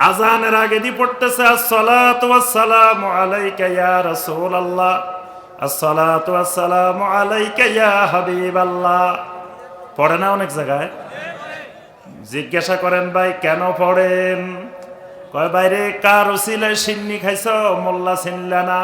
আজানের আগে দি পড়তেছে, আসসালাতু ওয়াসসালামু পড়ে না অনেক জায়গায়? জিজ্ঞাসা করেন, ভাই, কেন পড়েন? কয় বাইরে কার উসিলায় সিন্নি খাইছ? মোল্লা সিনলা না।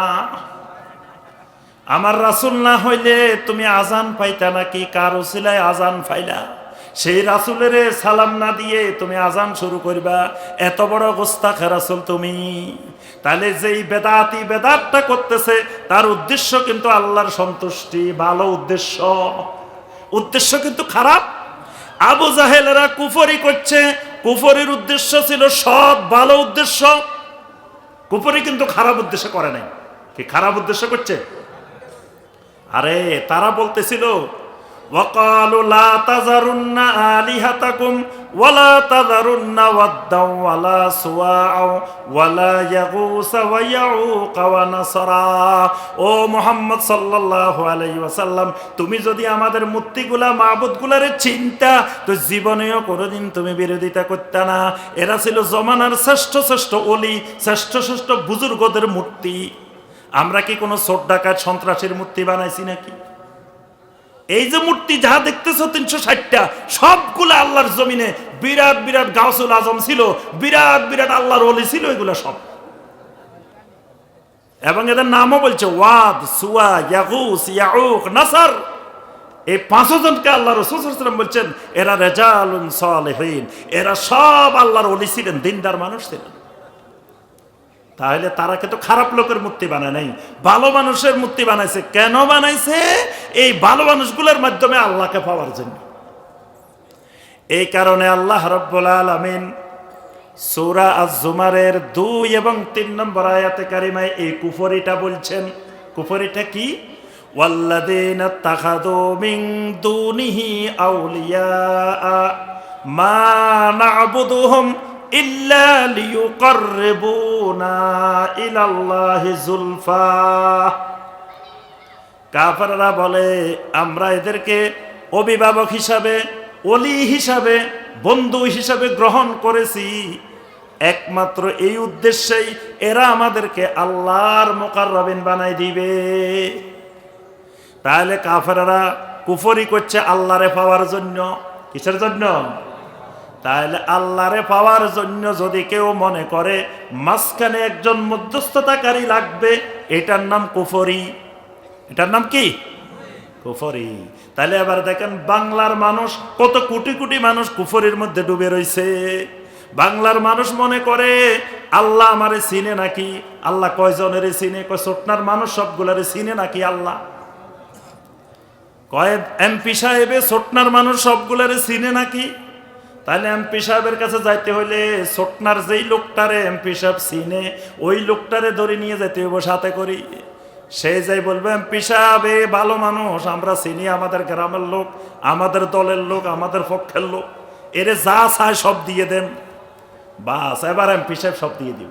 আমার রাসুল না হইলে তুমি আজান পাইতা নাকি? কার উসিলায় আজান পাইলা? সেই রাসুলের সালাম না দিয়ে তুমি আজান শুরু করবা। এত বড় গোস্তাখ রাসুল তুমি। তাহলে যেই বেদাতি বেদাতটা করতেছে, তার উদ্দেশ্য কিন্তু আল্লাহর সন্তুষ্টি, ভালো উদ্দেশ্য। উদ্দেশ্য কিন্তু খারাপ। আবু জাহেলেরা কুফরি করছে। কুফরির উদ্দেশ্য ছিল সৎ, ভালো উদ্দেশ্য। কুফরি কিন্তু খারাপ উদ্দেশ্য করে নাই। কি খারাপ উদ্দেশ্য করছে? আরে তারা বলতেছিল وقالوا لا تذرن آلهتكم ولا تذرن ودا ولا سواعا ولا يغوث ويعوق ونصرا ও মোহাম্মদ সাল্লাল্লাহু আলাইহি ওয়াসাল্লাম তুমি যদি আমাদের মূর্তিগুলা মাবুদগুলারে চিন্তা তো জীবনেও কোনোদিন তুমি বিরোধিতা করতে না এরা ছিল জমানার শ্রেষ্ঠ শ্রেষ্ঠ অলি শ্রেষ্ঠ শ্রেষ্ঠ বুজুর্গদের মূর্তি আমরা কি কোনো চোর ডাকাত সন্ত্রাসের মূর্তি বানাইছি নাকি এই যে মূর্তি যাহা দেখতেছ তিনশো ষাটটা, সবগুলো আল্লাহর জমিনে বিরাট বিরাট গাউসুল আজম ছিল, বিরাট বিরাট আল্লাহর অলি ছিল, এগুলো সব। এবং এদের নামও বলছে ওয়াদ, সুয়া, ইয়াগুস, ইয়াউক, নাসার। এই পাঁচজনকে আল্লাহ রসুলাম বলছেন, এরা রেজালুন সালেহীন, এরা সব আল্লাহর অলি ছিলেন, দিনদার মানুষ ছিলেন। তাহলে তারা কিন্তু খারাপ লোকের মূর্তি বানায় নাই ভালো মানুষের মূর্তি বানাইছে কেন বানাইছে এই ভালো মানুষগুলোর মাধ্যমে আল্লাহকে পাওয়ার জন্য এই কারণে আল্লাহ রব্বুল আলমিন সৌরা আজ জুমারের দুই এবং তিন নম্বর আয়াতে কারিমায় এই কুফরিটা বলছেন কুফরিটা কি والذين اتخذوا من دونه أولياء ما نعبدهم إلا ليقربونا إلى الله زلفى কাফাররা বলে আমরা এদেরকে অভিভাবক হিসাবে অলি হিসাবে বন্ধু হিসাবে গ্রহণ করেছি একমাত্র এই উদ্দেশ্যেই এরা আমাদেরকে আল্লাহর মোকাররবিন বানাই দিবে তাহলে কাফেরারা কুফরি করছে আল্লাহরে পাওয়ার জন্য কিসের জন্য তাহলে আল্লাহরে পাওয়ার জন্য যদি কেউ মনে করে, মাঝখানে একজন মধ্যস্থতাকারী লাগবে, এটার নাম কুফরি। এটার নাম কি? কুফরি। তাহলে এবার দেখেন, বাংলার মানুষ, কত কোটি কোটি মানুষ কুফরির মধ্যে ডুবে রয়েছে। বাংলার মানুষ মনে করে, আল্লাহ আমারে চিনে নাকি? আল্লাহ কয়জনের চিনে? কয় ছোটনার মানুষ সবগুলারে চিনে নাকি আল্লাহ? কয় এমপি সাহেবে, ছোটনার মানুষ সবগুলারে চিনে নাকি? তাহলে এমপি সাহেবের কাছে যাইতে হইলে ছোটনার যেই লোকটারে এমপি সাহেব চিনে, ওই লোকটারে ধরে নিয়ে যেতে হইব সাথে করি। সে যাই বলবে, এমপি সাহেব, এ ভালো মানুষ, আমরা চিনি আমাদের গ্রামের লোক, আমাদের দলের লোক, আমাদের পক্ষের লোক। এরে যা চায় সব দিয়ে দেন। বাস, এবার এমপি সাহেব সব দিয়ে দিব।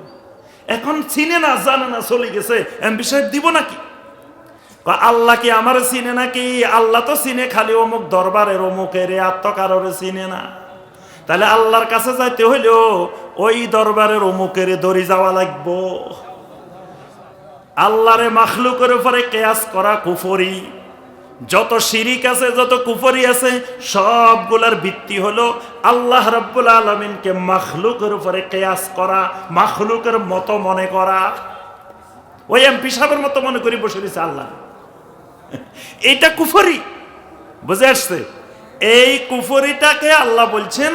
এখন চিনে না, জানে না, চলে গেছে, এমপি সাহেব দিব নাকি? আল্লাহ কি আমার চিনে নাকি? আল্লাহ তো চিনে, খালি অমুক দরবারের অমুকের আত্মকাররে চিনে না। তাহলে আল্লাহর কাছে যাইতে হইলেও ওই দরবারের অমুকের দড়ি যাওয়া লাগবো। আল্লাহরে মাখলুকের উপরে কেয়াস করা কুফরি। যত শিরিক আছে, যত কুফরি আছে, সবগুলার ভিত্তি হলো আল্লাহ রব্বুল আলমিনকে মাখলুকের উপরে কেয়াস করা, মাখলুকের মতো মনে করা। ওই এমপি সাহেবের মতো মনে করি বসে দিছে আল্লাহ। এটা কুফরি। বুঝে আসছে? এই কুফরিটাকে আল্লাহ বলছেন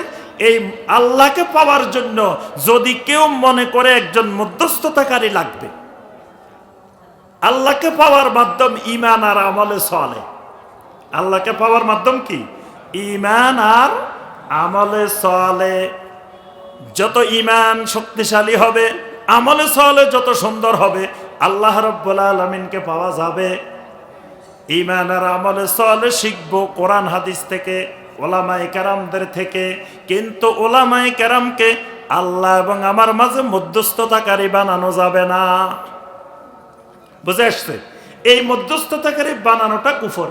এই আল্লাহকে পাওয়ার জন্য যদি কেউ মনে করে একজন মধ্যস্থতাকারী লাগবে। আল্লাহকে পাওয়ার মাধ্যম ইমান আর আমলে চলে আল্লাহকে পাওয়ার মাধ্যম কি? ইমান আর আমলে চলে যত ইমান শক্তিশালী হবে, আমলে চলে যত সুন্দর হবে, আল্লাহ রব্বুল আলমিনকে পাওয়া যাবে। ইমান আর আমলে চলে শিখব কোরআন হাদিস থেকে। ওলামাই কেরামদের থেকে, কিন্তু ওলামায় কেরামকে আল্লাহ এবং আমার মাঝে মধ্যস্থতাকারী বানানো যাবে না। বুঝে আসছে? এই মধ্যস্থতাকারী বানানোটা কুফর।